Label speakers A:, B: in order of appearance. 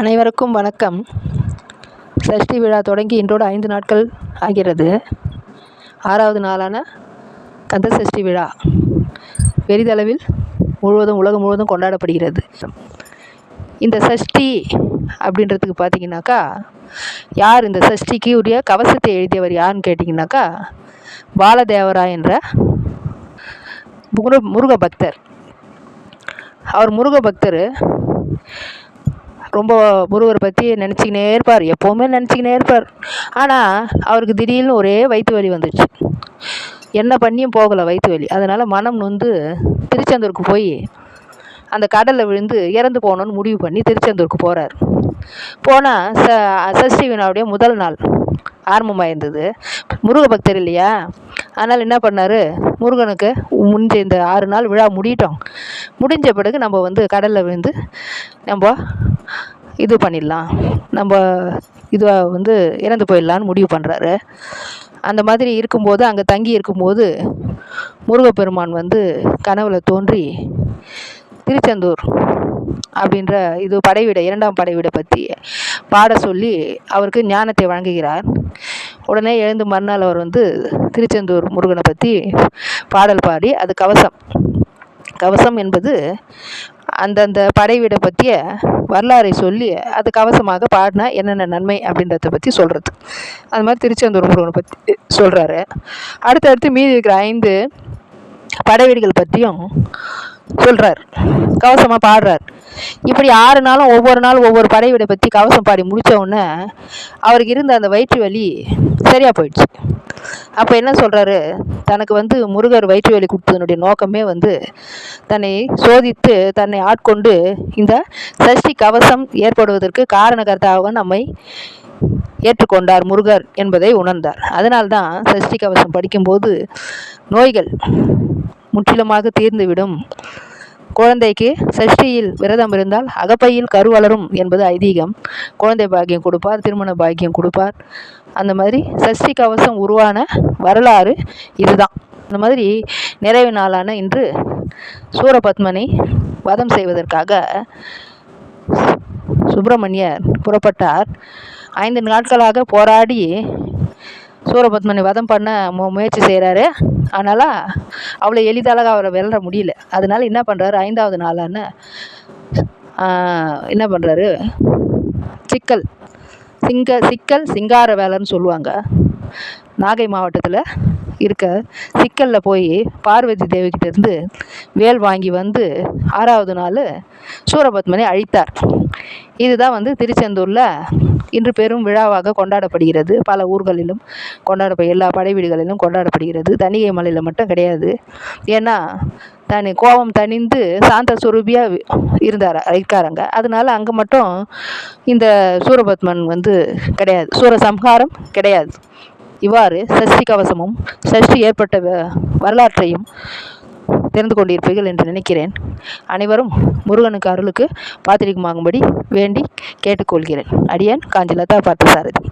A: அனைவருக்கும் வணக்கம். சஷ்டி விழா தொடங்கி இன்றோடு ஐந்து நாட்கள் ஆகிறது. ஆறாவது நாளான கந்த சஷ்டி விழா பெரிதளவில் முழுவதும் உலகம் முழுவதும் கொண்டாடப்படுகிறது. இந்த சஷ்டி அப்படின்றதுக்கு பார்த்தீங்கன்னாக்கா யார் இந்த சஷ்டிக்கு உரிய கவசத்தை எழுதியவர் யாருன்னு கேட்டிங்கனாக்கா பாலதேவரா என்ற முருக முருக பக்தர் அவர் முருக பக்தர் ரொம்ப முருகரை பற்றி நினச்சிக்கினே இருப்பார். எப்போவுமே நினச்சிக்கினே இருப்பார். ஆனால் அவருக்கு திடீர்னு ஒரே வயிற்று வலி வந்துடுச்சு என்ன பண்ணியும் போகலை வயிற்று வலி. அதனால் மனம் நொந்து திருச்செந்தூருக்கு போய் அந்த கடலில் விழுந்து இறந்து போகணுன்னு முடிவு பண்ணி திருச்செந்தூருக்கு போகிறார் போனால் ச சஷ்டி வினாவுடைய முதல் நாள் ஆரம்பமாக இருந்தது முருக பக்தர் இல்லையா? அதனால் என்ன பண்ணார்? முருகனுக்கு முடிஞ்ச இந்த ஆறு நாள் விழா முடிட்டோம். முடிஞ்ச பிறகு நம்ம வந்து கடலில் விழுந்து நம்ம இது பண்ணிடலாம். நம்ம இதுவாக வந்து இறந்து போயிடலான்னு முடிவு பண்ணுறாரு அந்த மாதிரி இருக்கும்போது அங்கே தங்கி இருக்கும்போது முருகப்பெருமான் வந்து கனவில் தோன்றி திருச்செந்தூர் அப்படின்ற இது படைவீடை இரண்டாம் படைவீடை பற்றி பாட சொல்லி அவருக்கு ஞானத்தை வழங்குகிறார். உடனே எழுந்து மறுநாள் அவர் வந்து திருச்செந்தூர் முருகனை பற்றி பாடல் பாடி அது கவசம். கவசம் என்பது அந்தந்த படைவீடை பற்றிய வரலாறை சொல்லி அது கவசமாக பாடினா என்னென்ன நன்மை அப்படின்றத பற்றி சொல்கிறது அது மாதிரி திருச்செந்தூர் முருகனை பற்றி சொல்கிறாரு அடுத்தடுத்து மீதி இருக்கிற ஐந்து படைவீடுகள் பற்றியும் சொல்கிறார் கவசமாக பாடுறார். இப்படி ஆறு நாளும் ஒவ்வொரு நாளும் ஒவ்வொரு படைவிடை பற்றி கவசம் பாடி முடித்த உடனே அவருக்கு இருந்த அந்த வயிற்று வலி சரியாக போயிடுச்சு. அப்போ என்ன சொல்கிறாரு தனக்கு வந்து முருகர் வயிற்று வலி கொடுத்ததனுடைய நோக்கமே வந்து தன்னை சோதித்து தன்னை ஆட்கொண்டு இந்த சஷ்டி கவசம் ஏற்படுவதற்கு காரணகர்த்தாக நம்மை ஏற்றுக்கொண்டார் முருகர் என்பதை உணர்ந்தார். அதனால்தான் சஷ்டி கவசம் படிக்கும்போது நோய்கள் முற்றிலுமாக தீர்ந்துவிடும். குழந்தைக்கு சஷ்டியில் விரதம் இருந்தால் அகப்பையில் கரு வளரும் என்பது ஐதீகம். குழந்தை பாக்கியம் கொடுப்பார் திருமண பாக்கியம் கொடுப்பார். அந்த மாதிரி சஷ்டி கவசம் உருவான வரலாறு இதுதான். அந்த மாதிரி நிறைவு நாளான இன்று சூரபத்மனை வதம் செய்வதற்காக சுப்பிரமணியர் புறப்பட்டார். ஐந்து நாட்களாக போராடி சூரபத்மனை வதம் பண்ண மு முயற்சி செய்கிறாரு அதனால் அவ்வளோ எளிதாக அவரை வெல்ல முடியல. அதனால் என்ன பண்ணுறாரு ஐந்தாவது நாளான என்ன பண்ணுறாரு சிக்கல் சிங்க சிக்கல் சிங்கார வேலைன்னு சொல்லுவாங்க. நாகை மாவட்டத்தில் இருக்க சிக்கலில் போய் பார்வதி தேவிக்கிட்டேருந்து வேல் வாங்கி வந்து ஆறாவது நாள் சூரபத்மனை அழித்தார். இதுதான் வந்து திருச்செந்தூரில் இன்று பெரும் விழாவாக கொண்டாடப்படுகிறது. பல ஊர்களிலும் கொண்டாட எல்லா படை வீடுகளிலும் கொண்டாடப்படுகிறது. தணிகை மலையில் மட்டும் கிடையாது. ஏன்னா தனி கோபம் தணிந்து சாந்த சுரூபியாக இருந்தார் இருக்காருங்க. அதனால அங்கே மட்டும் இந்த சூரபத்மன் வந்து கிடையாது. சூரசம்ஹாரம் கிடையாது. இவ்வாறு சஷ்டி கவசமும் சஷ்டி ஏற்பட்ட வரலாற்றையும் தெரிந்து கொண்டிருப்பீர்கள் என்று நினைக்கிறேன். அனைவரும் முருகனுக்கு அருளுக்கு பாத்திரிகமாகும்படி வேண்டி கேட்டுக்கொள்கிறேன். அடியேன் காஞ்சிலதா பார்த்தசாரதி